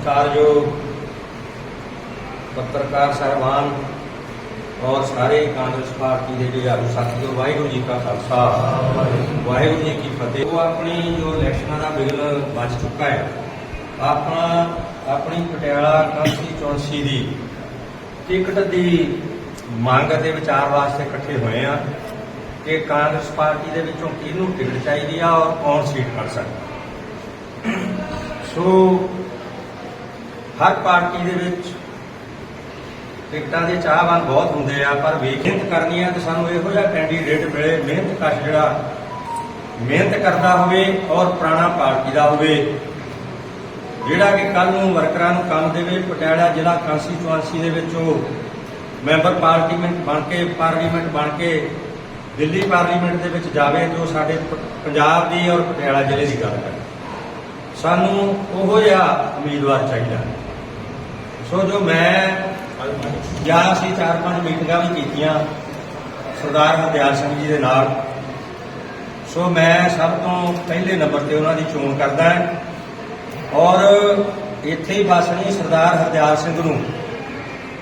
ਪਰਮ ਸਤਿਕਾਰਯੋਗ ਪੱਤਰਕਾਰ ਸਾਹਿਬਾਨ ਔਰ ਸਾਰੇ ਕਾਂਗਰਸ ਪਾਰਟੀ ਦੇ ਜੁਝਾਰੂ ਸਾਥੀਓ, ਵਾਹਿਗੁਰੂ ਜੀ ਕਾ ਖਾਲਸਾ। ਵਾਹਿਗੁਰੂ ਜੀ ਕੀ ਫਤਿਹ। ਉਹ ਆਪਣੀ ਜੋ ਇਲੈਕਸ਼ਨਾਂ ਦਾ ਬਿਗਲ ਵੱਜ ਚੁੱਕਾ ਹੈ ਆਪਣਾ ਆਪਣੀ ਪਟਿਆਲਾ ਕਾਂਸੀ ਕੰਸਟੀਚੁਐਂਸੀ ਦੀ ਟਿਕਟ ਦੀ ਮੰਗ ਅਤੇ ਵਿਚਾਰ ਵਾਸਤੇ ਇਕੱਠੇ ਹੋਏ ਆ ਕਿ ਕਾਂਗਰਸ ਪਾਰਟੀ ਦੇ ਵਿੱਚੋਂ ਕਿਹਨੂੰ ਟਿਕਟ ਚਾਹੀਦੀ ਆ ਔਰ ਕੌਣ ਸੀਟ ਕਰ ਸਕਦਾ। ਸੋ ਹਰ ਪਾਰਟੀ ਦੇ ਵਿੱਚ ਟਿਕਟਾਂ ਦੇ ਚਾਹਵਾਨ ਬਹੁਤ ਹੁੰਦੇ ਆ, ਪਰ ਵੇਖਿੰਤ ਕਰਨੀ ਆ ਤੇ ਸਾਨੂੰ ਇਹੋ ਜਿਹਾ ਕੈਂਡੀਡੇਟ ਮਿਲੇ, ਮਿਹਨਤ ਕਸ਼ ਜਿਹੜਾ ਮਿਹਨਤ ਕਰਦਾ ਹੋਵੇ ਔਰ ਪੁਰਾਣਾ ਪਾਰਟੀ ਦਾ ਹੋਵੇ, ਜਿਹੜਾ ਕਿ ਕੱਲ ਨੂੰ ਵਰਕਰਾਂ ਨੂੰ ਕੰਮ ਦੇਵੇ, ਪਟਿਆਲਾ ਜ਼ਿਲ੍ਹਾ ਕੰਸਟੀਚੁਐਂਸੀ ਦੇ ਵਿੱਚ ਉਹ ਮੈਂਬਰ ਪਾਰਲੀਮੈਂਟ ਬਣ ਕੇ, ਪਾਰਲੀਮੈਂਟ ਬਣ ਕੇ ਦਿੱਲੀ ਪਾਰਲੀਮੈਂਟ ਦੇ ਵਿੱਚ ਜਾਵੇ ਜੋ ਸਾਡੇ ਪੰਜਾਬ ਦੀ ਔਰ ਪਟਿਆਲਾ ਜ਼ਿਲ੍ਹੇ ਦੀ ਗੱਲ ਕਰੇ। ਸਾਨੂੰ ਉਹੋ ਜਿਹਾ ਉਮੀਦਵਾਰ ਚਾਹੀਦਾ। ਸੋ ਜੋ ਮੈਂ ਜਾਂ ਅਸੀਂ ਚਾਰ ਪੰਜ ਮੀਟਿੰਗਾਂ ਵੀ ਕੀਤੀਆਂ ਸਰਦਾਰ ਹਰਦਿਆਲ ਸਿੰਘ ਜੀ ਦੇ ਨਾਲ। ਸੋ ਮੈਂ ਸਭ ਤੋਂ ਪਹਿਲੇ ਨੰਬਰ ਤੇ ਉਹਨਾਂ ਦੀ ਚੋਣ ਕਰਦਾ ਹਾਂ ਔਰ ਇੱਥੇ ਹੀ ਬਸਣੀ ਸਰਦਾਰ ਹਰਦਿਆਲ ਸਿੰਘ ਨੂੰ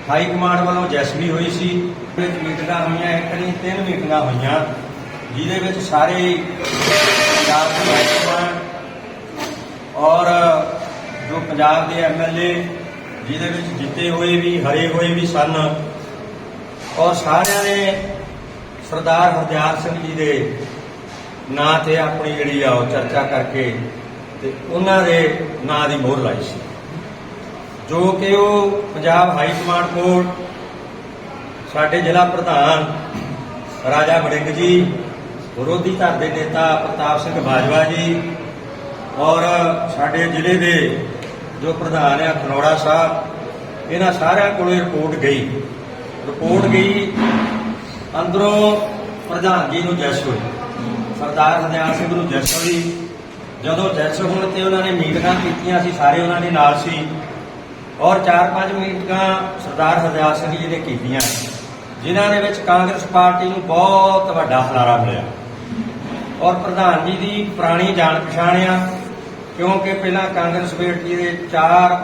ਹਾਈ ਕਮਾਂਡ ਵੱਲੋਂ ਜੈਸ ਵੀ ਹੋਈ ਸੀ। ਵਿੱਚ ਮੀਟਿੰਗਾਂ ਹੋਈਆਂ, ਇੱਕ ਨਹੀਂ, ਤਿੰਨ ਮੀਟਿੰਗਾਂ ਹੋਈਆਂ, ਜਿਹਦੇ ਵਿੱਚ ਸਾਰੇ ਪੰਜਾਬ ਦੇ ਹਾਈ ਔਰ ਜੋ ਪੰਜਾਬ ਦੇ ਐਮਐਲਏ ਜਿਹਦੇ ਵਿੱਚ ਜਿੱਤੇ ਹੋਏ ਵੀ, ਹਰੇ ਹੋਏ ਵੀ ਸਨ। ਔਰ ਸਾਰਿਆਂ ਨੇ ਸਰਦਾਰ ਹਰਦਿਆਲ ਸਿੰਘ ਜੀ ਦੇ ਨਾਂ ਤੇ ਆਪਣੀ ਜਿਹੜੀ ਆ ਉਹ ਚਰਚਾ ਕਰਕੇ ਤੇ ਉਹਨਾਂ ਦੇ ਨਾਂ ਦੀ ਮੋਹਰ ਲਾਈ ਸੀ। ਜੋ ਕਿ ਉਹ ਪੰਜਾਬ ਹਾਈ ਕਮਾਂਡ ਕੋਲ ਸਾਡੇ ਜ਼ਿਲ੍ਹਾ ਪ੍ਰਧਾਨ ਰਾਜਾ ਵੜਿੰਗ ਜੀ, ਵਿਰੋਧੀ ਧਿਰ ਦੇ ਨੇਤਾ ਪ੍ਰਤਾਪ ਸਿੰਘ ਬਾਜਵਾ ਜੀ ਔਰ ਸਾਡੇ ਜ਼ਿਲ੍ਹੇ ਦੇ ਜੋ ਪ੍ਰਧਾਨ ਆ ਖਨੌੜਾ ਸਾਹਿਬ ਇਹਨਾਂ ਸਾਰਿਆਂ ਕੋਲੇ ਰਿਪੋਰਟ ਗਈ। ਰਿਪੋਰਟ ਗਈ ਅੰਦਰੋਂ ਪ੍ਰਧਾਨ ਜੀ ਨੂੰ ਜੈਸ ਹੋਈ। ਸਰਦਾਰ ਹਰਦਿਆਲ ਸਿੰਘ ਨੂੰ ਜੈਸ ਹੋਈ। ਜਦੋਂ ਜੈਸ ਹੋਣ ਤੇ ਉਹਨਾਂ ਨੇ ਮੀਟਿੰਗਾਂ ਕੀਤੀਆਂ ਸੀ ਸਾਰੇ ਉਹਨਾਂ ਦੇ ਨਾਲ ਸੀ। ਔਰ ਚਾਰ ਪੰਜ ਮੀਟਿੰਗਾਂ ਸਰਦਾਰ ਹਰਦਿਆਲ ਸਿੰਘ ਜੀ ਨੇ ਕੀਤੀਆਂ। ਜਿਨ੍ਹਾਂ ਦੇ ਵਿੱਚ ਕਾਂਗਰਸ ਪਾਰਟੀ ਨੂੰ ਬਹੁਤ ਵੱਡਾ ਹਲਾਰਾ ਮਿਲਿਆ। ਔਰ ਪ੍ਰਧਾਨ ਜੀ ਦੀ ਪੁਰਾਣੀ ਜਾਣ ਪਛਾਣ ਆ। ਕਿਉਂਕਿ ਪਹਿਲਾਂ ਕਾਂਗਰਸ ਪਾਰਟੀ ਦੇ ਚਾਰ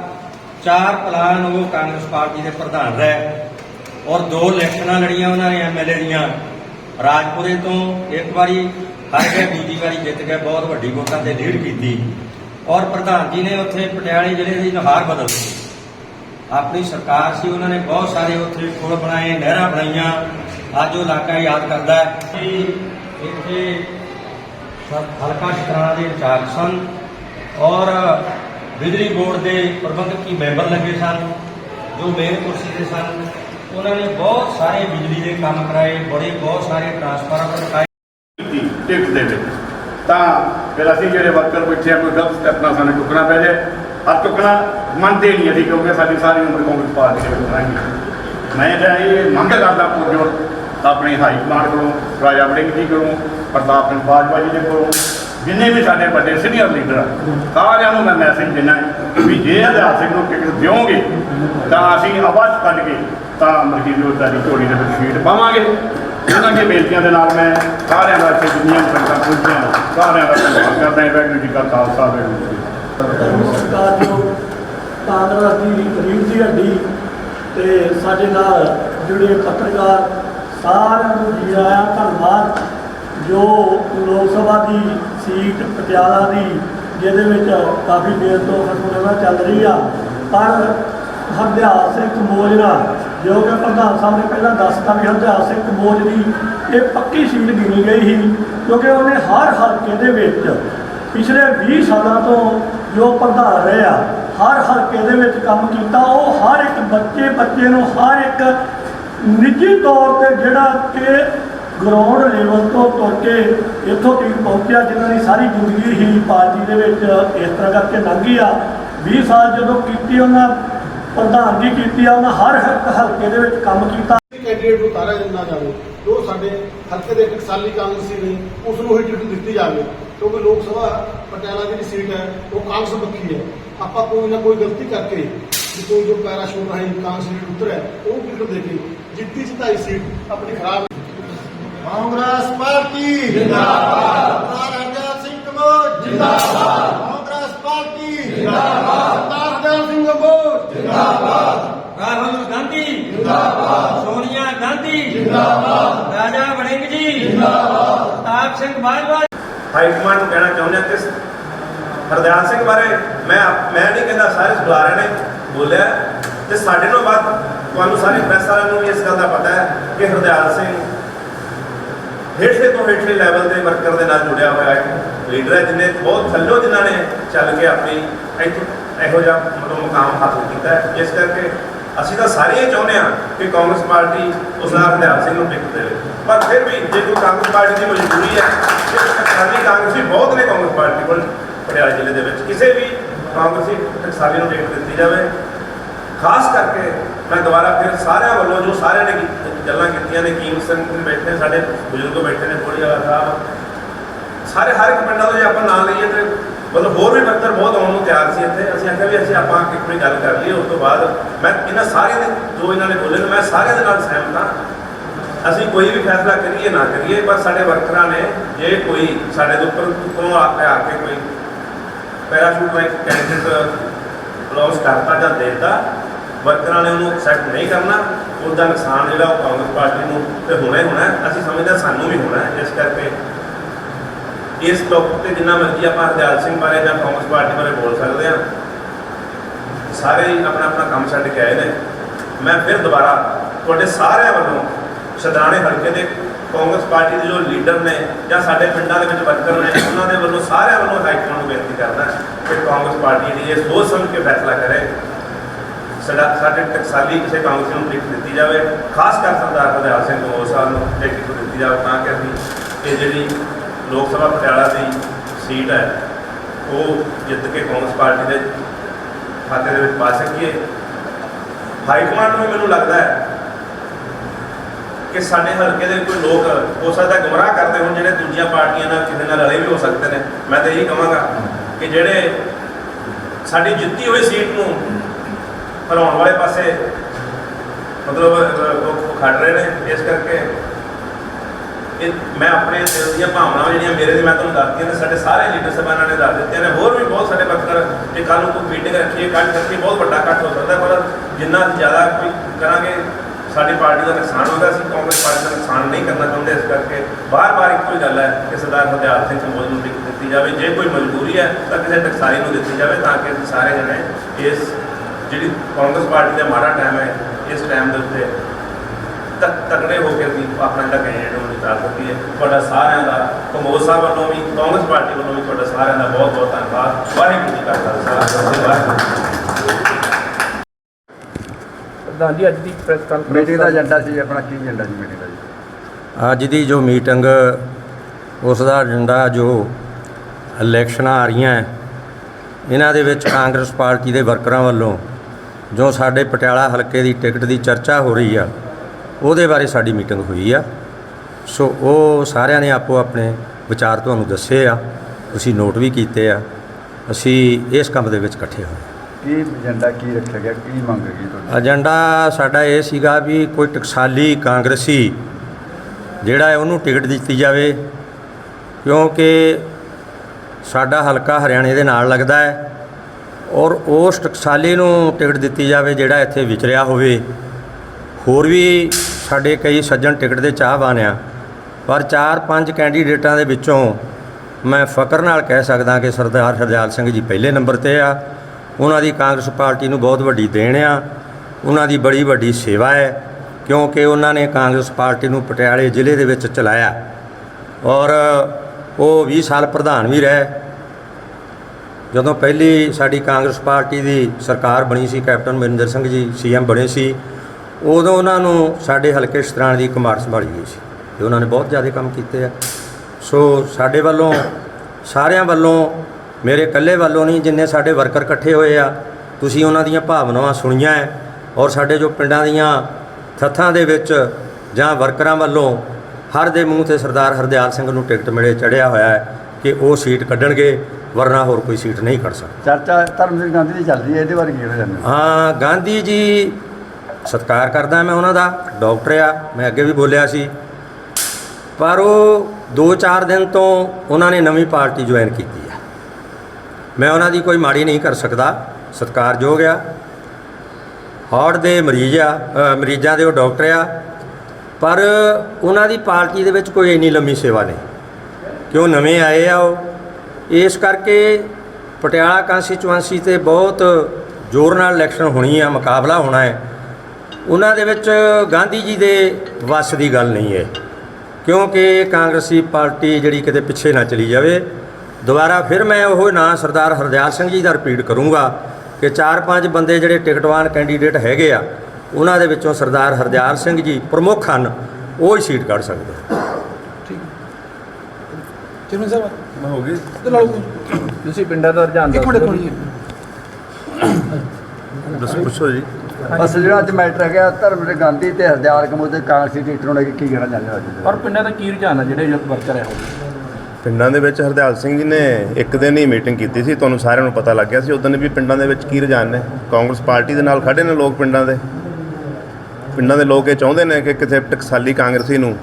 ਚਾਰ ਪਲਾਨ ਉਹ ਕਾਂਗਰਸ ਪਾਰਟੀ ਦੇ ਪ੍ਰਧਾਨ ਰਹੇ। ਔਰ ਦੋ ਇਲੈਕਸ਼ਨਾਂ ਲੜੀਆਂ ਉਹਨਾਂ ਨੇ ਐਮਐਲਏ ਦੀਆਂ। ਰਾਜਪੁਰੇ ਤੋਂ ਇੱਕ ਵਾਰੀ ਹਾਰ ਗਏ, ਦੂਜੀ ਵਾਰੀ ਜਿੱਤ ਗਏ, ਬਹੁਤ ਵੱਡੀ ਵੋਟਾਂ ਤੇ ਲੀਡ ਕੀਤੀ। ਔਰ ਪ੍ਰਧਾਨ ਜੀ ਨੇ ਉੱਥੇ ਪਟਿਆਲੇ ਜ਼ਿਲ੍ਹੇ ਦੀ ਨੁਹਾਰ ਬਦਲ ਦਿੱਤੀ। ਆਪਣੀ ਸਰਕਾਰ ਸੀ, ਉਹਨਾਂ ਨੇ ਬਹੁਤ ਸਾਰੇ ਉੱਥੇ ਪੁਲ ਬਣਾਏ, ਨਹਿਰਾਂ ਬਣਾਈਆਂ। ਅੱਜ ਉਹ ਇਲਾਕਾ ਯਾਦ ਕਰਦਾ ਹੈ ਕਿ ਇੱਥੇ ਹਲਕਾ ਸ਼ਤਰਾਣਾ ਦੇ ਇੰਚਾਰਜ ਸਨ। ਔਰ ਬਿਜਲੀ ਬੋਰਡ ਦੇ ਪ੍ਰਬੰਧਕੀ ਮੈਂਬਰ ਲੱਗੇ ਸਨ, ਜੋ ਮੇਨ ਕੁਰਸੀ ਤੇ ਸਨ। ਉਹਨਾਂ ਨੇ ਬਹੁਤ ਸਾਰੇ ਬਿਜਲੀ ਦੇ ਕੰਮ ਕਰਾਏ, ਬੜੇ, ਬਹੁਤ ਸਾਰੇ ਟਰਾਂਸਫਾਰਮਰ ਲਗਾਏ ਕੀਤੀ ਦੇ ਵਿੱਚ। ਤਾਂ ਫਿਰ ਅਸੀਂ ਜਿਹੜੇ ਵਰਕਰ ਬੈਠੇ ਆ, ਕੋਈ ਗਲਤ ਸਟੈਪ ਨਾਲ ਸਾਨੂੰ ਚੁੱਕਣਾ ਪੈ ਜਾਏ। ਆ ਚੁੱਕਣਾ ਮੰਨਦੇ ਨਹੀਂ ਅਸੀਂ, ਕਿਉਂਕਿ ਸਾਡੀ ਸਾਰੀ ਉਮਰ ਕਾਂਗਰਸ ਪਾਰਟੀ ਦੇ ਵਿੱਚ ਰਹਾਂਗੇ ਮੈਂ ਤਾਂ ਇਹ ਮੰਗ ਕਰਦਾ ਪੁੱਜੋ ਆਪਣੇ ਹਾਈ ਕਮਾਂਡ ਕੋਲੋਂ, ਰਾਜਾ ਵੜਿੰਗ ਜੀ ਕੋਲੋਂ, ਪ੍ਰਤਾਪ ਸਿੰਘ ਬਾਜਵਾ ਜੀ ਦੇ ਕੋਲੋਂ ਜਿੰਨੇ ਵੀ ਸਾਡੇ ਵੱਡੇ ਸੀਨੀਅਰ ਲੀਡਰ ਆ, ਸਾਰਿਆਂ ਨੂੰ ਮੈਂ ਮੈਸੇਜ ਦਿੰਦਾ ਵੀ ਜੇ ਹਰਦਿਆਲ ਸਿੰਘ ਨੂੰ ਟਿਕਟ ਦਿਓਗੇ, ਤਾਂ ਅਸੀਂ ਆਵਾਜ਼ ਕੱਢ ਕੇ ਤਾਂ ਮਰਕੀ ਵਿਰੋਧਤਾ ਦੀ ਝੋਲੀ ਦੇ ਵਿੱਚ ਸੀਟ ਪਾਵਾਂਗੇ। ਉਹਨਾਂ ਦੀਆਂ ਬੇਨਤੀਆਂ ਦੇ ਨਾਲ ਮੈਂ ਸਾਰਿਆਂ ਦਾ ਇੱਥੇ ਦੁਨੀਆ ਨੂੰ ਸੰਗਤਾਂ ਪਹੁੰਚੀਆਂ, ਸਾਰਿਆਂ ਦਾ ਧੰਨਵਾਦ ਕਰਦਾ ਹਾਂ। ਵਾਹਿਗੁਰੂ ਜੀ ਕਾ ਖਾਲਸਾ, ਵਾਹਿਗੁਰੂ ਜੀ ਸਰਕਾਰ ਜੋ। ਕਾਂਗਰਸ ਦੀ ਰੀੜ ਦੀ ਹੱਡੀ ਤੇ ਸਾਡੇ ਨਾਲ ਜੁੜੇ ਪੱਤਰਕਾਰ ਸਾਰਿਆਂ ਨੂੰ ਜੀ ਆਇਆਂ ਧੰਨਵਾਦ, ਜੋ ਲੋਕ ਸਭਾ ਦੀ ਸੀਟ ਪਟਿਆਲਾ ਦੀ, ਜਿਹਦੇ ਵਿੱਚ ਕਾਫੀ ਦੇਰ ਤੋਂ ਫਸੂਲਣਾ ਚੱਲ ਰਹੀ ਆ। ਪਰ ਹਰਦਿਆਲ ਸਿੰਘ ਕੰਬੋਜਰਾ ਜੋ ਕਿ ਪ੍ਰਧਾਨ ਸਾਹਿਬ ਨੇ ਪਹਿਲਾਂ ਦੱਸਤਾ ਵੀ ਹਰਦਿਆਲ ਸਿੰਘ ਕੰਬੋਜ ਦੀ ਇਹ ਪੱਕੀ ਸੀਟ ਗਿਣੀ ਗਈ ਸੀ, ਕਿਉਂਕਿ ਉਹਨੇ ਹਰ ਹਲਕੇ ਦੇ ਵਿੱਚ ਪਿਛਲੇ 20 ਸਾਲਾਂ ਤੋਂ ਜੋ ਪ੍ਰਧਾਨ ਰਹੇ ਆ, ਹਰ ਹਲਕੇ ਦੇ ਵਿੱਚ ਕੰਮ ਕੀਤਾ। ਉਹ ਹਰ ਇੱਕ ਬੱਚੇ ਬੱਚੇ ਨੂੰ ਹਰ ਇੱਕ ਨਿੱਜੀ ਤੌਰ ਤੇ ਜਿਹੜਾ ਕਿ ਗਰਾਊਂਡ ਲੈਵਲ ਤੋਂ ਤੁਰ ਕੇ ਇੱਥੋਂ ਤੱਕ ਪਹੁੰਚਿਆ, ਜਿਨ੍ਹਾਂ ਦੀ ਸਾਰੀ ਜ਼ਿੰਦਗੀ ਹੀ ਪਾਰਟੀ ਦੇ ਵਿੱਚ ਇਸ ਤਰ੍ਹਾਂ ਕਰਕੇ ਲੰਘੀ ਆ। 20 ਸਾਲ ਜਦੋਂ ਕੀਤੀ, ਉਹਨਾਂ ਪ੍ਰਧਾਨਗੀ ਕੀਤੀ ਆ, ਉਹਨਾਂ ਹਰ ਇੱਕ ਹਲਕੇ ਦੇ ਵਿੱਚ ਕੰਮ ਕੀਤਾ। ਕੈਂਡੀਡੇਟ ਨੂੰ ਤਾਰਾ ਦਿੰਦਾ ਜਾਵੇ ਜੋ ਸਾਡੇ ਹਲਕੇ ਦੇ ਟਕਸਾਲੀ ਕਾਂਗਰਸੀ ਨੇ ਉਸ ਨੂੰ ਹੀ ਟਿਕਟ ਦਿੱਤੀ ਜਾਵੇ। ਕਿਉਂਕਿ ਲੋਕ ਸਭਾ ਪਟਿਆਲਾ ਦੀ ਸੀਟ ਹੈ, ਉਹ ਕਾਂਗਰਸ ਪੱਖੀ ਹੈ। ਆਪਾਂ ਕੋਈ ਨਾ ਕੋਈ ਗਲਤੀ ਕਰਕੇ, ਵੀ ਕੋਈ ਜੋ ਪੈਰਾਸ਼ੂਟ ਰਾਹੀਂ ਕਾਂਗਰਸ ਸੀਟ ਉਤਰਿਆ, ਉਹ ਟਿਕਟ ਦੇ ਕੇ ਜਿੱਤੀ ਜਿਤਾਈ ਸੀਟ ਆਪਣੀ ਖਰਾਬ ਕਾਂਗਰਸ ਪਾਰਟੀ ਜਿੰਦਾਬਾਦ। ਸਰਦਾਰ ਸਿੰਘ ਕਮੋਜ ਜਿੰਦਾਬਾਦ। ਕਾਂਗਰਸ ਪਾਰਟੀ ਜਿੰਦਾਬਾਦ। ਸਰਦਾਰ ਸਿੰਘ ਕਮੋਜ ਜਿੰਦਾਬਾਦ। ਰਾਹੁਲ ਗਾਂਧੀ ਜਿੰਦਾਬਾਦ। ਸੋਨੀਆ ਗਾਂਧੀ ਜਿੰਦਾਬਾਦ। ਰਾਜਾ ਵੜਿੰਗ ਜੀ ਜਿੰਦਾਬਾਦ। ਤਾਪ ਸਿੰਘ ਬਾਜਵਾ ਹਾਈਕਮਾਂਡ ਕਹਿਣਾ ਚਾਹੁੰਦੇ ਕਿ ਸਰਦਾਰ ਸਿੰਘ ਬਾਰੇ ਮੈਂ ਮੈਂ ਨਹੀਂ ਕਹਿੰਦਾ, ਸਾਰੇ ਸੁਲਾਰੇ ਨੇ ਬੋਲਿਆ। ਤੇ ਸਾਡੇ ਨਾਲ ਬਾਅਦ ਤੁਹਾਨੂੰ ਸਾਰੇ ਪ੍ਰੈਸ ਵਾਲਿਆਂ ਨੂੰ ਵੀ ਇਸ ਗੱਲ ਦਾ ਪਤਾ ਹੈ ਕਿ ਹਰਦਿਆਲ ਸਿੰਘ ਹੇਠਲੇ ਤੋਂ ਹੇਠਲੇ ਲੈਵਲ ਦੇ ਵਰਕਰ ਦੇ ਨਾਲ ਜੁੜਿਆ ਹੋਇਆ ਹੈ। ਲੀਡਰ ਹੈ ਜਿਹਨੇ ਬਹੁਤ ਥੱਲੋਂ ਜਿਨ੍ਹਾਂ ਨੇ ਚੱਲ ਕੇ ਆਪਣੀ ਇੱਥੋਂ ਇਹੋ ਜਿਹਾ ਮਤਲਬ ਮੁਕਾਮ ਹਾਸਲ ਕੀਤਾ ਹੈ। ਇਸ ਕਰਕੇ ਅਸੀਂ ਤਾਂ ਸਾਰੇ ਇਹ ਚਾਹੁੰਦੇ ਹਾਂ ਕਿ ਕਾਂਗਰਸ ਪਾਰਟੀ ਉਸ ਨਾਲ ਹਰਦਿਆਲ ਸਿੰਘ ਨੂੰ ਟਿਕਟ ਦੇਵੇ। ਪਰ ਫਿਰ ਵੀ ਜੇ ਕੋਈ ਕਾਂਗਰਸ ਪਾਰਟੀ ਦੀ ਮਜਬੂਰੀ ਹੈ ਕਿ ਟਕਸਾਲੀ ਕਾਂਗਰਸੀ ਬਹੁਤ ਨੇ ਕਾਂਗਰਸ ਪਾਰਟੀ ਕੋਲ ਪਟਿਆਲਾ ਜ਼ਿਲ੍ਹੇ ਦੇ ਵਿੱਚ। ਕਿਸੇ ਵੀ ਕਾਂਗਰਸੀ ਟਕਸਾਲੀ ਨੂੰ ਟਿਕਟ ਦਿੱਤੀ ਜਾਵੇ। ਖਾਸ ਕਰਕੇ ਮੈਂ ਦੁਬਾਰਾ ਫਿਰ ਸਾਰਿਆਂ ਵੱਲੋਂ ਜੋ ਸਾਰਿਆਂ ਨੇ ਗੱਲਾਂ ਕੀਤੀਆਂ ਨੇ ਕੀਮ ਸਿੰਘ ਬੈਠੇ ਨੇ, ਸਾਡੇ ਬਜ਼ੁਰਗ ਬੈਠੇ ਨੇ ਕੋੜੀ ਵਾਲਾ ਸਾਹਿਬ ਸਾਰੇ ਹਰ ਇੱਕ ਪਿੰਡਾਂ ਤੋਂ ਜੇ ਆਪਾਂ ਨਾਂ ਲਈਏ ਤੇ ਮਤਲਬ ਹੋਰ ਵੀ ਵਰਕਰ ਬਹੁਤ ਆਉਣ ਨੂੰ ਤਿਆਰ ਸੀ ਇੱਥੇ। ਅਸੀਂ ਆਖਿਆ ਵੀ ਅਸੀਂ ਆਪਾਂ ਇੱਕ ਵਾਰੀ ਗੱਲ ਕਰ ਲਈਏ ਉਸ ਤੋਂ ਬਾਅਦ ਮੈਂ ਇਹਨਾਂ ਸਾਰਿਆਂ ਦੇ ਜੋ ਇਹਨਾਂ ਨੇ ਬੋਲੇ ਨੇ ਮੈਂ ਸਾਰਿਆਂ ਦੇ ਨਾਲ ਸਹਿਮਤ ਹਾਂ। ਅਸੀਂ ਕੋਈ ਵੀ ਫੈਸਲਾ ਕਰੀਏ ਨਾ ਕਰੀਏ ਪਰ ਸਾਡੇ ਵਰਕਰਾਂ ਨੇ ਜੇ ਕੋਈ ਸਾਡੇ ਦੇ ਉੱਪਰ ਤੋਂ ਆ ਕੇ ਆ ਕੇ ਕੋਈ ਪੈਰਾਸ਼ੂਟ ਰਾਈਟ ਕੈਂਡੀਡੇਟ ਕਲੋਜ਼ ਕਰਤਾ ਜਾਂ ਦੇਤਾ ਵਰਕਰਾਂ ਨੇ ਉਹਨੂੰ ਐਕਸੈਪਟ ਨਹੀਂ ਕਰਨਾ। ਉਹਦਾ ਨੁਕਸਾਨ ਜਿਹੜਾ ਉਹ ਕਾਂਗਰਸ ਪਾਰਟੀ ਨੂੰ ਤੇ ਹੋਣਾ ਹੀ ਹੋਣਾ ਅਸੀਂ ਸਮਝਦੇ ਸਾਨੂੰ ਵੀ ਹੋਣਾ ਇਸ ਕਰਕੇ। ਇਸ ਟੌਪਿਕ ਤੇ ਜਿੰਨਾ ਮਰਜ਼ੀ ਆਪਾਂ ਹਰਦਿਆਲ ਸਿੰਘ ਬਾਰੇ ਜਾਂ ਕਾਂਗਰਸ ਪਾਰਟੀ ਬਾਰੇ ਬੋਲ ਸਕਦੇ ਹਾਂ। ਸਾਰੇ ਆਪਣਾ ਆਪਣਾ ਕੰਮ ਛੱਡ ਕੇ ਆਏ ਨੇ। ਮੈਂ ਫਿਰ ਦੁਬਾਰਾ ਤੁਹਾਡੇ ਸਾਰਿਆਂ ਵੱਲੋਂ ਸ਼ਦਰਾਣੇ ਹਲਕੇ ਦੇ ਕਾਂਗਰਸ ਪਾਰਟੀ ਦੇ ਜੋ ਲੀਡਰ ਨੇ ਜਾਂ ਸਾਡੇ ਪਿੰਡਾਂ ਦੇ ਵਿੱਚ ਵਰਕਰ ਨੇ, ਉਹਨਾਂ ਦੇ ਵੱਲੋਂ ਸਾਰਿਆਂ ਵੱਲੋਂ ਹਾਈਕਮਾਂਡ ਨੂੰ ਬੇਨਤੀ ਕਰਦਾ ਕਿ ਕਾਂਗਰਸ ਪਾਰਟੀ ਦੀ ਇਹ ਸੋਚ ਸਮਝ ਕੇ ਫੈਸਲਾ ਕਰੇ। ਸਾਡਾ ਸਾਡੇ ਟਕਸਾਲੀ ਕਿਸੇ ਕਾਂਗਰਸੀ ਨੂੰ ਟਿਕਟ ਦਿੱਤੀ ਜਾਵੇ, ਖਾਸ ਕਰ ਸਰਦਾਰ ਹਰਦਿਆਲ ਸਿੰਘ ਕੰਵੋਲ ਸਾਹਿਬ ਨੂੰ ਟਿਕਟ ਦਿੱਤੀ ਜਾਵੇ, ਤਾਂ ਕਿ ਅਸੀਂ ਇਹ ਜਿਹੜੀ ਲੋਕ ਸਭਾ ਪਟਿਆਲਾ ਦੀ ਸੀਟ ਹੈ, ਉਹ ਜਿੱਤ ਕੇ ਕਾਂਗਰਸ ਪਾਰਟੀ ਦੇ ਖਾਤੇ ਦੇ ਵਿੱਚ ਪਾ ਸਕੀਏ। ਹਾਈ ਕਮਾਂਡ ਨੂੰ ਵੀ ਮੈਨੂੰ ਲੱਗਦਾ ਹੈ ਕਿ ਸਾਡੇ ਹਲਕੇ ਦੇ ਕੋਈ ਲੋਕ ਹੋ ਸਕਦਾ ਗੁੰਮਰਾਹ ਕਰਦੇ ਹੋਣ, ਜਿਹੜੇ ਦੂਜੀਆਂ ਪਾਰਟੀਆਂ ਨਾਲ ਕਿਸੇ ਨਾਲ ਰਲੇ ਵੀ ਹੋ ਸਕਦੇ ਨੇ। ਮੈਂ ਤਾਂ ਇਹੀ ਕਹਾਂਗਾ ਕਿ ਜਿਹੜੇ ਸਾਡੀ ਜਿੱਤੀ ਹੋਈ ਸੀਟ ਨੂੰ ਹਰਾਉਣ ਵਾਲੇ ਪਾਸੇ ਮਤਲਬ ਅਹ, ਉਹ ਖੜ ਰਹੇ ਨੇ ਇਸ ਕਰਕੇ ਇਹ ਮੈਂ ਆਪਣੇ ਦਿਲ ਦੀਆਂ ਭਾਵਨਾਵਾਂ ਜਿਹੜੀਆਂ ਮੇਰੇ ਦੇ ਮੈਂ ਤੁਹਾਨੂੰ ਦੱਸਦੀਆਂ ਨੇ ਸਾਡੇ ਸਾਰੇ ਲੀਡਰ ਸਾਹਿਬਾਨਾਂ ਨੇ ਦੱਸ ਦਿੱਤੀਆਂ ਨੇ ਹੋਰ ਵੀ ਬਹੁਤ ਸਾਡੇ ਵਰਕਰ ਜੇ ਕੱਲ ਨੂੰ ਕੋਈ ਮੀਟਿੰਗ ਰੱਖੀਏ ਕੱਲ੍ਹ ਰੱਖੀਏ ਬਹੁਤ ਵੱਡਾ ਇਕੱਠ ਹੋ ਸਕਦਾ ਪਰ ਜਿੰਨਾ ਜ਼ਿਆਦਾ ਕੋਈ ਕਰਾਂਗੇ ਸਾਡੀ ਪਾਰਟੀ ਦਾ ਨੁਕਸਾਨ ਹੋਗਾ ਅਸੀਂ ਕਾਂਗਰਸ ਪਾਰਟੀ ਦਾ ਨੁਕਸਾਨ ਨਹੀਂ ਕਰਨਾ ਚਾਹੁੰਦੇ ਇਸ ਕਰਕੇ ਬਾਰ-ਬਾਰ ਇੱਕੋ ਹੀ ਗੱਲ ਹੈ ਕਿ ਸਰਦਾਰ ਹਰਦਿਆਲ ਸਿੰਘ ਕੰਬੋਜ ਨੂੰ ਟਿਕਟ ਦਿੱਤੀ ਜਾਵੇ ਜੇ ਕੋਈ ਮਜਬੂਰੀ ਹੈ ਤਾਂ ਕਿਸੇ ਟਕਸਾਲੀ ਨੂੰ ਦਿੱਤੀ ਜਾਵੇ ਤਾਂ ਕਿ ਅਸੀਂ ਸਾਰੇ ਜਣੇ ਇਸ ਜਿਹੜੀ ਕਾਂਗਰਸ ਪਾਰਟੀ ਦਾ ਮਾੜਾ ਟਾਈਮ ਹੈ ਇਸ ਟਾਈਮ ਦੇ ਉੱਤੇ ਤਕ ਤਕੜੇ ਹੋ ਕੇ ਅਸੀਂ ਆਪਣਾ ਜਿਹੜਾ ਕੈਂਡੀਡੇਟ ਨੂੰ ਜਿਤਾ ਸਕੀਏ ਤੁਹਾਡਾ ਸਾਰਿਆਂ ਦਾ ਕੰਬੋਜ ਸਾਹਿਬ ਵੱਲੋਂ ਵੀ ਕਾਂਗਰਸ ਪਾਰਟੀ ਵੱਲੋਂ ਵੀ ਤੁਹਾਡਾ ਸਾਰਿਆਂ ਦਾ ਬਹੁਤ ਬਹੁਤ ਧੰਨਵਾਦ। ਵਾਹਿਗੁਰੂ ਜੀ ਕਾ ਖਾਲਸਾ ਵਾਹਿਗੁਰੂ ਪ੍ਰਧਾਨ ਜੀ ਅੱਜ ਦੀ ਪ੍ਰੈਸ ਕਾਨਫਰੰਸ ਮੀਟਿੰਗ ਦਾ ਏਜੰਡਾ ਸੀ ਆਪਣਾ ਕੀ ਏਜੰਡਾ ਜੀ ਮੀਟਿੰਗ ਦਾ ਜੀ? ਅੱਜ ਦੀ ਜੋ ਮੀਟਿੰਗ ਉਸ ਦਾ ਏਜੰਡਾ ਜੋ ਇਲੈਕਸ਼ਨਾਂ ਆ ਰਹੀਆਂ ਹੈ, ਇਹਨਾਂ ਦੇ ਵਿੱਚ ਕਾਂਗਰਸ ਪਾਰਟੀ ਦੇ ਵਰਕਰਾਂ ਵੱਲੋਂ ਜੋ ਸਾਡੇ ਪਟਿਆਲਾ ਹਲਕੇ ਦੀ ਟਿਕਟ ਦੀ ਚਰਚਾ ਹੋ ਰਹੀ ਆ ਉਹਦੇ ਬਾਰੇ ਸਾਡੀ ਮੀਟਿੰਗ ਹੋਈ ਆ। ਸੋ ਉਹ ਸਾਰਿਆਂ ਨੇ ਆਪੋ ਆਪਣੇ ਵਿਚਾਰ ਤੁਹਾਨੂੰ ਦੱਸੇ ਆ ਤੁਸੀਂ ਨੋਟ ਵੀ ਕੀਤੇ ਆ। ਅਸੀਂ ਇਸ ਕੰਮ ਦੇ ਵਿੱਚ ਇਕੱਠੇ ਹੋਏ। ਕੀ ਏਜੰਡਾ ਕੀ ਰੱਖਿਆ ਗਿਆ? ਕੀ ਮੰਗ ਹੈਗੀ ਤੁਹਾਡੀ? ਏਜੰਡਾ ਸਾਡਾ ਇਹ ਸੀਗਾ ਵੀ ਕੋਈ ਟਕਸਾਲੀ ਕਾਂਗਰਸੀ ਜਿਹੜਾ ਹੈ ਉਹਨੂੰ ਟਿਕਟ ਦਿੱਤੀ ਜਾਵੇ ਕਿਉਂਕਿ ਸਾਡਾ ਹਲਕਾ ਹਰਿਆਣੇ ਦੇ ਨਾਲ ਲੱਗਦਾ ਹੈ। ਔਰ ਉਸ ਟਕਸਾਲੀ ਨੂੰ ਟਿਕਟ ਦਿੱਤੀ ਜਾਵੇ ਜਿਹੜਾ ਇੱਥੇ ਵਿਚਰਿਆ ਹੋਵੇ। ਹੋਰ ਵੀ ਸਾਡੇ ਕਈ ਸੱਜਣ ਟਿਕਟ ਦੇ ਚਾਹਵਾਨ ਆ। ਪਰ ਚਾਰ ਪੰਜ ਕੈਂਡੀਡੇਟਾਂ ਦੇ ਵਿੱਚੋਂ ਮੈਂ ਫਕਰ ਨਾਲ ਕਹਿ ਸਕਦਾ ਕਿ ਸਰਦਾਰ ਹਰਦਿਆਲ ਸਿੰਘ ਜੀ ਪਹਿਲੇ ਨੰਬਰ ਤੇ ਆ। ਉਹਨਾਂ ਦੀ ਕਾਂਗਰਸ ਪਾਰਟੀ ਨੂੰ ਬਹੁਤ ਵੱਡੀ ਦੇਣ ਆ। ਉਹਨਾਂ ਦੀ ਬੜੀ ਵੱਡੀ ਸੇਵਾ ਹੈ, ਕਿਉਂਕਿ ਉਹਨਾਂ ਨੇ ਕਾਂਗਰਸ ਪਾਰਟੀ ਨੂੰ ਪਟਿਆਲੇ ਜ਼ਿਲ੍ਹੇ ਦੇ ਵਿੱਚ ਚਲਾਇਆ। ਔਰ ਉਹ 20 ਸਾਲ ਪ੍ਰਧਾਨ ਵੀ ਰਹੇ। ਜਦੋਂ ਪਹਿਲੀ ਸਾਡੀ ਕਾਂਗਰਸ ਪਾਰਟੀ ਦੀ ਸਰਕਾਰ ਬਣੀ ਸੀ, ਕੈਪਟਨ ਅਮਰਿੰਦਰ ਸਿੰਘ ਜੀ ਸੀਐਮ ਬਣੇ ਸੀ, ਉਦੋਂ ਉਹਨਾਂ ਨੂੰ ਸਾਡੇ ਹਲਕੇ ਸ਼ਤਰਾਣ ਦੀ ਕਮਾਰ ਸੰਭਾਲੀ ਗਈ ਸੀ ਤੇ ਉਹਨਾਂ ਨੇ ਬਹੁਤ ਜ਼ਿਆਦਾ ਕੰਮ ਕੀਤੇ ਆ। ਸੋ ਸਾਡੇ ਵੱਲੋਂ, ਸਾਰਿਆਂ ਵੱਲੋਂ, ਮੇਰੇ ਇਕੱਲੇ ਵੱਲੋਂ ਨਹੀਂ, ਜਿੰਨੇ ਸਾਡੇ ਵਰਕਰ ਇਕੱਠੇ ਹੋਏ ਆ, ਤੁਸੀਂ ਉਹਨਾਂ ਦੀਆਂ ਭਾਵਨਾਵਾਂ ਸੁਣੀਆਂ ਹੈ ਔਰ ਸਾਡੇ ਜੋ ਪਿੰਡਾਂ ਦੀਆਂ ਥੱਥਾਂ ਦੇ ਵਿੱਚ ਜਾਂ ਵਰਕਰਾਂ ਵੱਲੋਂ ਹਰ ਦੇ ਮੂੰਹ ਤੇ ਸਰਦਾਰ ਹਰਦਿਆਲ ਸਿੰਘ ਨੂੰ ਟਿਕਟ ਮਿਲੇ ਚੜਿਆ ਹੋਇਆ ਹੈ ਕਿ ਉਹ ਸੀਟ ਕੱਢਣਗੇ। ਵਰਨਾ ਹੋਰ ਕੋਈ ਸੀਟ ਨਹੀਂ ਕੱਢ ਸਕਦਾ। ਚਰਚਾ ਧਰਮਵੀਰ ਗਾਂਧੀ ਦੀ ਚੱਲ ਰਹੀ ਹੈ ਇਹਦੇ ਬਾਰੇ ਕੀ ਕਹਿਣਾ ਚਾਹੁੰਦੇ ਹੋ? ਗਾਂਧੀ ਜੀ ਸਤਿਕਾਰ ਕਰਦਾ ਮੈਂ ਉਹਨਾਂ ਦਾ ਡਾਕਟਰ ਆ ਮੈਂ ਅੱਗੇ ਵੀ ਬੋਲਿਆ ਸੀ। ਪਰ ਉਹ 2-4 ਦਿਨ ਤੋਂ ਉਹਨਾਂ ਨੇ ਨਵੀਂ ਪਾਰਟੀ ਜੁਆਇਨ ਕੀਤੀ ਆ। ਮੈਂ ਉਹਨਾਂ ਦੀ ਕੋਈ ਮਾੜੀ ਨਹੀਂ ਕਰ ਸਕਦਾ ਸਤਿਕਾਰਯੋਗ ਆ। ਹਾਰਟ ਦੇ ਮਰੀਜ਼ ਆ ਮਰੀਜ਼ਾਂ ਦੇ ਉਹ ਡਾਕਟਰ ਆ। ਪਰ ਉਹਨਾਂ ਦੀ ਪਾਰਟੀ ਦੇ ਵਿੱਚ ਕੋਈ ਇੰਨੀ ਲੰਮੀ ਸੇਵਾ ਨਹੀਂ। ਕਿਉਂ ਨਵੇਂ ਆਏ ਆ ਉਹ? ਇਸ ਕਰਕੇ ਪਟਿਆਲਾ ਕਾਂਸਟੀਚੁਐਂਸੀ ਤੇ ਬਹੁਤ ਜ਼ੋਰ ਨਾਲ ਇਲੈਕਸ਼ਨ ਹੋਣੀ ਆ, ਮੁਕਾਬਲਾ ਹੋਣਾ ਹੈ। ਉਹਨਾਂ ਦੇ ਵਿੱਚ ਗਾਂਧੀ ਜੀ ਦੇ ਵੱਸ ਦੀ ਗੱਲ ਨਹੀਂ ਹੈ। ਕਿਉਂਕਿ ਕਾਂਗਰਸੀ ਪਾਰਟੀ ਜਿਹੜੀ ਕਿਤੇ ਪਿੱਛੇ ਨਾ ਚਲੀ ਜਾਵੇ। ਦੁਬਾਰਾ ਫਿਰ ਮੈਂ ਉਹ ਨਾਂ ਸਰਦਾਰ ਹਰਦਿਆਲ ਸਿੰਘ ਜੀ ਦਾ ਰਿਪੀਟ ਕਰੂੰਗਾ ਕਿ ਚਾਰ ਪੰਜ ਬੰਦੇ ਜਿਹੜੇ ਟਿਕਟਵਾਨ ਕੈਂਡੀਡੇਟ ਹੈਗੇ ਆ, ਉਹਨਾਂ ਦੇ ਵਿੱਚੋਂ ਸਰਦਾਰ ਹਰਦਿਆਲ ਸਿੰਘ ਜੀ ਪ੍ਰਮੁੱਖ ਹਨ, ਉਹ ਹੀ ਸੀਟ ਕੱਢ ਸਕਦੇ ਚਿਰਮਨ ਸਾਹਿਬ ਹੋ ਗਈ। ਤੇ ਲਾਓ। ਤੁਸੀਂ ਪਿੰਡਾਂ ਦਾ ਰੁਝਾਨ ਇੱਕ ਮਿੰਟ ਇੱਕ ਮਿੰਟ ਜੀ ਦੱਸੋ ਪੁੱਛੋ ਜੀ। ਅਸਲ ਜਿਹੜਾ ਅੱਜ ਮੈਟਰ ਹੈਗਾ ਧਰਮਵੀਰ ਗਾਂਧੀ ਤੇ ਹਰਦਿਆਲ ਕਮੂ ਦੇ ਕਾਂਗਰਸੀ ਟਿਕਟ ਨੂੰ ਲੈ ਕੇ ਕੀ ਕਹਿਣਾ ਚਾਹੁੰਦੇ ਹੋ ਅੱਜ? ਪਰ ਪਿੰਡਾਂ ਦਾ ਕੀ ਰੁਝਾਨ ਆ ਜਿਹੜੇ ਜੋ ਵਰਕਰ ਹੈ? ਉਹ ਪਿੰਡਾਂ ਦੇ ਵਿੱਚ ਹਰਦਿਆਲ ਸਿੰਘ ਜੀ ਨੇ ਇੱਕ ਦਿਨ ਹੀ ਮੀਟਿੰਗ ਕੀਤੀ ਸੀ ਤੁਹਾਨੂੰ ਸਾਰਿਆਂ ਨੂੰ ਪਤਾ ਲੱਗ ਗਿਆ ਸੀ ਉਦੋਂ ਵੀ ਪਿੰਡਾਂ ਦੇ ਵਿੱਚ ਕੀ ਰੁਝਾਨ ਨੇ? ਕਾਂਗਰਸ ਪਾਰਟੀ ਦੇ ਨਾਲ ਖੜੇ ਨੇ ਲੋਕ ਪਿੰਡਾਂ ਦੇ। ਪਿੰਡਾਂ ਦੇ ਲੋਕ ਇਹ ਚਾਹੁੰਦੇ ਨੇ ਕਿ ਕਿਸੇ ਟਕਸਾਲੀ ਕਾਂਗਰਸੀ ਨੂੰ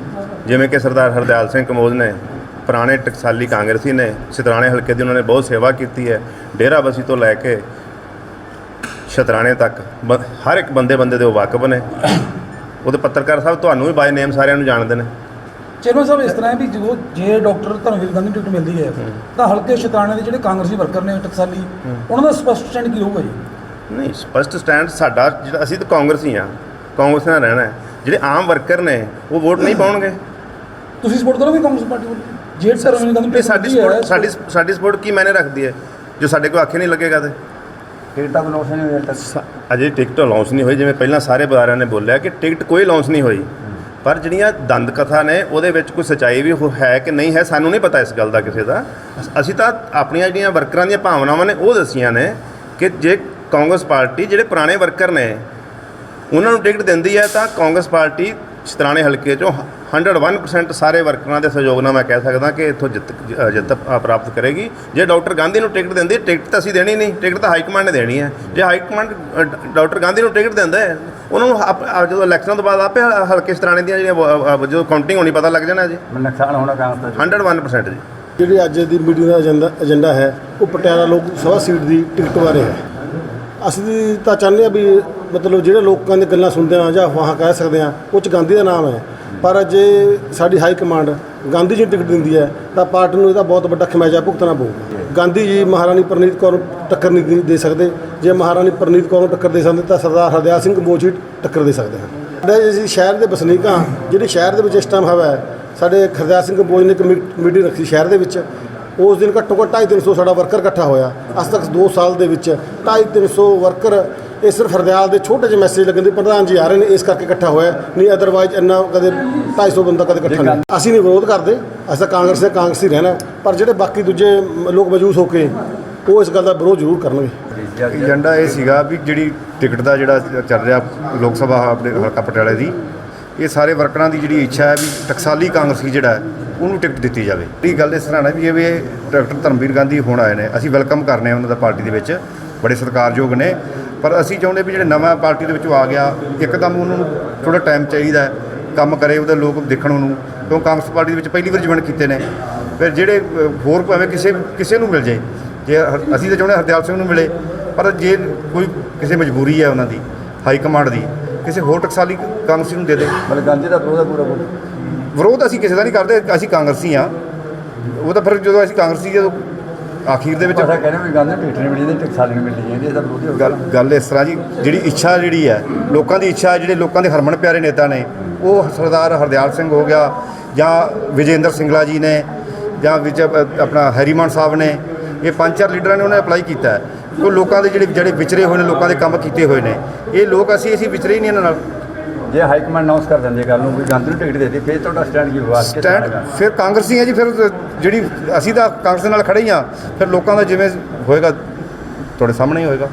ਜਿਵੇਂ ਕਿ ਸਰਦਾਰ ਹਰਦਿਆਲ ਸਿੰਘ ਕਮੋਜ ਨੇ ਪੁਰਾਣੇ ਟਕਸਾਲੀ ਕਾਂਗਰਸੀ ਨੇ ਸਿਤਰਾਣੇ ਹਲਕੇ ਦੀ ਉਹਨਾਂ ਨੇ ਬਹੁਤ ਸੇਵਾ ਕੀਤੀ ਹੈ ਡੇਰਾਬੱਸੀ ਤੋਂ ਲੈ ਕੇ ਸ਼ਤਰਾਣੇ ਤੱਕ ਹਰ ਇੱਕ ਬੰਦੇ ਬੰਦੇ ਦੇ ਉਹ ਵਾਕਫ ਨੇ। ਉਹਦੇ ਪੱਤਰਕਾਰ ਸਾਹਿਬ ਤੁਹਾਨੂੰ ਵੀ ਬਾਈ ਨੇਮ ਸਾਰਿਆਂ ਨੂੰ ਜਾਣਦੇ ਨੇ। ਚਿਰਮਨ ਸਾਹਿਬ ਇਸ ਤਰ੍ਹਾਂ ਵੀ ਜੋ ਜੇ ਡਾਕਟਰ ਧਰਮਵੀਰ ਗਾਂਧੀ ਟਿਕਟ ਮਿਲਦੀ ਹੈ ਤਾਂ ਹਲਕੇ ਸ਼ੈਤਾਨਾਂ ਦੇ ਜਿਹੜੇ ਕਾਂਗਰਸੀ ਵਰਕਰ ਨੇ ਟਕਸਾਲੀ ਉਹਨਾਂ ਦਾ ਸਪਸ਼ਟ ਸਟੈਂਡ ਕੀ ਹੋਊਗਾ ਜੀ? ਨਹੀਂ ਸਪਸ਼ਟ ਸਟੈਂਡ ਸਾਡਾ ਜਿਹੜਾ ਅਸੀਂ ਤਾਂ ਕਾਂਗਰਸੀ ਆ ਕਾਂਗਰਸ ਨਾਲ ਰਹਿਣਾ ਹੈ। ਜਿਹੜੇ ਆਮ ਵਰਕਰ ਨੇ ਉਹ ਵੋਟ ਨਹੀਂ ਪਾਉਣਗੇ। ਤੁਸੀਂ ਸਪੋਰਟ ਕਰੋਗੇ ਕਾਂਗਰਸ ਪਾਰਟੀ ਵੱਲੋਂ? ਜੇ ਧਰਮਵੀਰ ਗਾਂਧੀ ਨੂੰ ਨਹੀਂ ਟਿਕਟ ਸਾਡੀ ਸਪੋਰਟ ਸਾਡੀ ਸਾਡੀ ਸਪੋਰਟ ਕੀ ਮੈਨੇ ਰੱਖਦੀ ਹੈ ਜੋ ਸਾਡੇ ਕੋਲ ਆਖੇ ਨਹੀਂ ਲੱਗੇਗਾ ਤੇ? ਟਿਕਟਾਂ ਬਲੋਸ ਨਹੀਂ ਸਾ- ਅਜੇ ਟਿਕਟ ਅਲਾਉਂਸ ਨਹੀਂ ਹੋਈ ਜਿਵੇਂ ਪਹਿਲਾਂ ਸਾਰੇ ਬੁਲਾਰਿਆਂ ਨੇ ਬੋਲਿਆ ਕਿ ਟਿਕਟ ਕੋਈ ਅਲਾਉਂਸ ਨਹੀਂ ਹੋਈ। ਪਰ ਜਿਹੜੀਆਂ ਦੰਦ ਕਥਾ ਨੇ ਉਹਦੇ ਵਿੱਚ ਕੋਈ ਸਚਾਈ ਵੀ ਹੋ- ਹੈ ਕਿ ਨਹੀਂ ਹੈ ਸਾਨੂੰ ਨਹੀਂ ਪਤਾ ਇਸ ਗੱਲ ਦਾ ਕਿਸੇ ਦਾ। ਅਸ- ਅਸੀਂ ਤਾਂ ਆਪਣੀਆਂ ਜਿਹੜੀਆਂ ਵਰਕਰਾਂ ਦੀਆਂ ਭਾਵਨਾਵਾਂ ਨੇ ਉਹ ਦੱਸੀਆਂ ਨੇ ਕਿ ਜੇ ਕਾਂਗਰਸ ਪਾਰਟੀ ਜਿਹੜੇ ਪੁਰਾਣੇ ਵਰਕਰ ਨੇ ਉਹਨਾਂ ਨੂੰ ਟਿਕਟ ਦਿੰਦੀ ਹੈ ਤਾਂ ਕਾਂਗਰਸ ਪਾਰਟੀ ਚਤਰਾਣੇ ਹਲਕੇ ਚੋਂ 101% ਸਾਰੇ ਵਰਕਰਾਂ ਦੇ ਸਹਿਯੋਗ ਨਾਲ ਮੈਂ ਕਹਿ ਸਕਦਾ ਕਿ ਇੱਥੋਂ ਜਿੱਤ ਜਿੱਤ ਪ੍ਰਾਪਤ ਕਰੇਗੀ। ਜੇ ਡਾਕਟਰ ਗਾਂਧੀ ਨੂੰ ਟਿਕਟ ਦਿੰਦੀ ਟਿਕਟ ਤਾਂ ਅਸੀਂ ਦੇਣੀ ਨਹੀਂ। ਟਿਕਟ ਤਾਂ ਹਾਈ ਕਮਾਂਡ ਨੇ ਦੇਣੀ ਹੈ। ਜੇ ਹਾਈ ਕਮਾਂਡ ਡਾਕਟਰ ਗਾਂਧੀ ਨੂੰ ਟਿਕਟ ਦਿੰਦਾ ਹੈ ਉਹਨਾਂ ਨੂੰ ਜਦੋਂ ਇਲੈਕਸ਼ਨ ਤੋਂ ਬਾਅਦ ਆਪੇ ਹਲਕੇ ਚਤਰਾਣੇ ਦੀਆਂ ਜਿਹੜੀਆਂ ਜਦੋਂ ਕਾਊਂਟਿੰਗ ਹੋਣੀ ਪਤਾ ਲੱਗ ਜਾਣਾ ਜੀ। ਨੁਕਸਾਨ ਹੋਣਾ ਕਾਂਗਰਸ ਦਾ 101% ਜੀ। ਜਿਹੜੀ ਅੱਜ ਦੀ ਮੀਟਿੰਗ ਦਾ ਏਜੰਡਾ ਏਜੰਡਾ ਹੈ ਉਹ ਪਟਿਆਲਾ ਲੋਕ ਸਭਾ ਸੀਟ ਦੀ ਟਿਕਟ ਬਾਰੇ ਹੈ। ਅਸੀਂ ਤਾਂ ਚਾਹੁੰਦੇ ਆ ਵੀ ਮਤਲਬ ਜਿਹੜੇ ਲੋਕਾਂ ਦੀਆਂ ਗੱਲਾਂ ਸੁਣਦੇ ਆ ਜਾਂ ਅਫਵਾਹਾਂ ਕਹਿ ਸਕਦੇ ਆ ਉਹ 'ਚ ਗਾਂਧੀ ਦਾ ਨਾਮ ਹੈ। ਪਰ ਜੇ ਸਾਡੀ ਹਾਈ ਕਮਾਂਡ ਗਾਂਧੀ ਜੀ ਨੂੰ ਟਿਕਟ ਦਿੰਦੀ ਹੈ, ਤਾਂ ਪਾਰਟੀ ਨੂੰ ਇਹਦਾ ਬਹੁਤ ਵੱਡਾ ਖਮਿਆਜਾ ਭੁਗਤਣਾ ਪਊਗਾ। ਗਾਂਧੀ ਜੀ ਮਹਾਰਾਣੀ ਪ੍ਰਨੀਤ ਕੌਰ ਨੂੰ ਟੱਕਰ ਨਹੀਂ ਦੇ- ਦੇ ਸਕਦੇ। ਜੇ ਮਹਾਰਾਣੀ ਪ੍ਰਨੀਤ ਕੌਰ ਨੂੰ ਟੱਕਰ ਦੇ ਸਕਦੇ, ਤਾਂ ਸਰਦਾਰ ਹਰਦਿਆਲ ਸਿੰਘ ਕੰਬੋਜ ਹੀ ਟੱਕਰ ਦੇ ਸਕਦੇ ਹਨ। ਸਾਡੇ ਅਸੀਂ ਸ਼ਹਿਰ ਦੇ ਵਸਨੀਕ ਹਾਂ, ਜਿਹੜੀ ਸ਼ਹਿਰ ਦੇ ਵਿੱਚ ਇਸ ਟਾਈਮ ਹਵਾ ਹੈ, ਸਾਡੇ ਹਰਦਿਆਲ ਸਿੰਘ ਕੰਬੋਜ ਨੇ ਇੱਕ ਮੀ- ਮੀਟਿੰਗ ਰੱਖੀ ਸ਼ਹਿਰ ਦੇ ਵਿੱਚ। ਉਸ ਦਿਨ ਘੱਟੋ ਘੱਟ 250 ਸਾਡਾ ਵਰਕਰ ਇਕੱਠਾ ਹੋਇਆ। ਅੱਜ ਤੱਕ 2 ਸਾਲ ਦੇ ਵਿੱਚ 250 ਵਰਕਰ ਇਹ ਸਿਰਫ ਹਰਦਿਆਲ ਦੇ ਛੋਟੇ ਜਿਹੇ ਮੈਸੇਜ ਲੱਗਣ ਦੇ ਪ੍ਰਧਾਨ ਜੀ ਆ ਰਹੇ ਨੇ, ਇਸ ਕਰਕੇ ਇਕੱਠਾ ਹੋਇਆ ਨਹੀਂ ਅਦਰਵਾਈਜ਼ ਇੰਨਾ ਕਦੇ 250 ਬੰਦਾ ਕਦੇ ਇਕੱਠਾ ਨਹੀਂ। ਅਸੀਂ ਨਹੀਂ ਵਿਰੋਧ ਕਰਦੇ, ਅਸੀਂ ਤਾਂ ਕਾਂਗਰਸ ਦੇ, ਕਾਂਗਰਸੀ ਰਹਿਣਾ। ਪਰ ਜਿਹੜੇ ਬਾਕੀ ਦੂਜੇ ਲੋਕ ਮੌਜੂਦ ਹੋ ਕੇ, ਉਹ ਇਸ ਗੱਲ ਦਾ ਵਿਰੋਧ ਜ਼ਰੂਰ ਕਰਨਗੇ। ਏਜੰਡਾ ਇਹ ਸੀਗਾ ਵੀ ਜਿਹੜੀ ਟਿਕਟ ਦਾ ਜਿਹੜਾ ਚੱਲ ਰਿਹਾ ਲੋਕ ਸਭਾ ਆਪਣੇ ਹਲਕਾ ਪਟਿਆਲੇ ਦੀ, ਇਹ ਸਾਰੇ ਵਰਕਰਾਂ ਦੀ ਜਿਹੜੀ ਇੱਛਾ ਹੈ ਵੀ ਟਕਸਾਲੀ ਕਾਂਗਰਸੀ ਜਿਹੜਾ ਉਹਨੂੰ ਟਿਕਟ ਦਿੱਤੀ ਜਾਵੇ। ਇਹ ਗੱਲ ਇਸ ਤਰ੍ਹਾਂ ਹੈ ਵੀ ਇਹ ਡਾਕਟਰ ਧਰਮਵੀਰ ਗਾਂਧੀ ਹੁਣ ਆਏ ਨੇ, ਅਸੀਂ ਵੈਲਕਮ ਕਰਨੇ ਆ ਉਹਨਾਂ ਦਾ ਪਾਰਟੀ ਦੇ ਵਿੱਚ, ਬੜੇ ਸਤਿਕਾਰਯੋਗ ਨੇ। ਪਰ ਅਸੀਂ ਚਾਹੁੰਦੇ ਵੀ ਜਿਹੜੇ ਨਵਾਂ ਪਾਰਟੀ ਦੇ ਵਿੱਚੋਂ ਆ ਗਿਆ ਇੱਕਦਮ ਉਹਨਾਂ ਨੂੰ ਥੋੜਾ ਟਾਈਮ ਚਾਹੀਦਾ ਕੰਮ ਕਰੇ ਉਹਦੇ ਲੋਕ ਦੇਖਣ ਉਹਨੂੰ ਕਿਉਂ ਕਾਂਗਰਸ ਪਾਰਟੀ ਦੇ ਵਿੱਚ ਪਹਿਲੀ ਵਾਰ ਜੁਆਇਨ ਕੀਤੇ ਨੇ। ਫਿਰ ਜਿਹੜੇ ਹੋਰ ਭਾਵੇਂ ਕਿਸੇ ਕਿਸੇ ਨੂੰ ਮਿਲ ਜੇ ਜੇ ਅਸੀਂ ਤਾਂ ਚਾਹੁੰਦੇ ਹਰਦਿਆਲ ਸਿੰਘ ਨੂੰ ਮਿਲੇ ਪਰ ਜੇ ਕੋਈ ਕਿਸੇ ਮਜਬੂਰੀ ਹੈ ਉਹਨਾਂ ਦੀ ਹਾਈ ਕਮਾਂਡ ਦੀ ਕਿਸੇ ਹੋਰ ਟਕਸਾਲੀ ਕਾਂਗਰਸੀ ਨੂੰ ਦੇ ਦੇ। ਮਤਲਬ ਗਾਂਧੀ ਦਾ ਵਿਰੋਧ ਹੈ ਪੂਰਾ ਪੂਰਾ ਵਿਰੋਧ ਅਸੀਂ ਕਿਸੇ ਦਾ ਨਹੀਂ ਕਰਦੇ ਅਸੀਂ ਕਾਂਗਰਸੀ ਆ ਉਹ ਤਾਂ ਫਿਰ ਜਦੋਂ ਅਸੀਂ ਕਾਂਗਰਸੀ ਜਦੋਂ ਆਖੀਰ ਦੇ ਵਿੱਚ ਅੱਛਾ ਕਹਿੰਦੇ ਵੀ ਨੂੰ ਟਿਕਟ ਨਹੀਂ ਮਿਲੀ ਤੇ ਟਕਸਾਲੀ ਨੂੰ ਮਿਲਣੀ ਚਾਹੀਦੀ ਇਹਦਾ ਵਿਰੋਧ ਹੀ ਹੋ ਗੱਲ ਗੱਲ ਇਸ ਤਰ੍ਹਾਂ ਜੀ ਜਿਹੜੀ ਇੱਛਾ ਜਿਹੜੀ ਹੈ ਲੋਕਾਂ ਦੀ ਇੱਛਾ ਜਿਹੜੇ ਲੋਕਾਂ ਦੇ ਹਰਮਨ ਪਿਆਰੇ ਨੇਤਾ ਨੇ ਉਹ ਸਰਦਾਰ ਹਰਦਿਆਲ ਸਿੰਘ ਹੋ ਗਿਆ ਜਾਂ ਵਿਜੇਂਦਰ ਸਿੰਗਲਾ ਜੀ ਨੇ ਜਾਂ ਵਿੱਚ ਆਪਣਾ ਹੈਰੀਮਾਨ ਸਾਹਿਬ ਨੇ ਇਹ ਪੰਜ ਚਾਰ ਲੀਡਰਾਂ ਨੇ ਉਹਨੇ ਅਪਲਾਈ ਕੀਤਾ ਹੈ। ਉਹ ਲੋਕਾਂ ਦੇ ਜਿਹੜੇ ਜਿਹੜੇ ਵਿਚਰੇ ਹੋਏ ਨੇ ਲੋਕਾਂ ਦੇ ਕੰਮ ਕੀਤੇ ਹੋਏ ਨੇ ਇਹ ਲੋਕ ਅਸੀਂ ਅਸੀਂ ਵਿਚਰੇ ਹੀ ਨਹੀਂ ਇਹਨਾਂ ਨਾਲ। ਜੇ ਹਾਈ ਕਮਾਂਡ ਅਨਾਉਂਸ ਕਰ ਦਿੰਦੀ ਗੱਲ ਨੂੰ ਵੀ ਗਾਂਧੀ ਨੂੰ ਟਿਕਟ ਦੇ ਦੇ ਫਿਰ ਤੁਹਾਡਾ ਸਟੈਂਡ ਕੀ ਹੋਗਾ ਸਟੈਂਡ ਫਿਰ ਕਾਂਗਰਸੀ ਹੈ ਜੀ ਫਿਰ ਜਿਹੜੀ ਅਸੀਂ ਤਾਂ ਕਾਂਗਰਸ ਨਾਲ ਖੜੇ ਹੀ ਆ ਫਿਰ ਲੋਕਾਂ ਦਾ ਜਿਵੇਂ ਹੋਏਗਾ ਤੁਹਾਡੇ ਸਾਹਮਣੇ ਹੀ ਹੋਏਗਾ।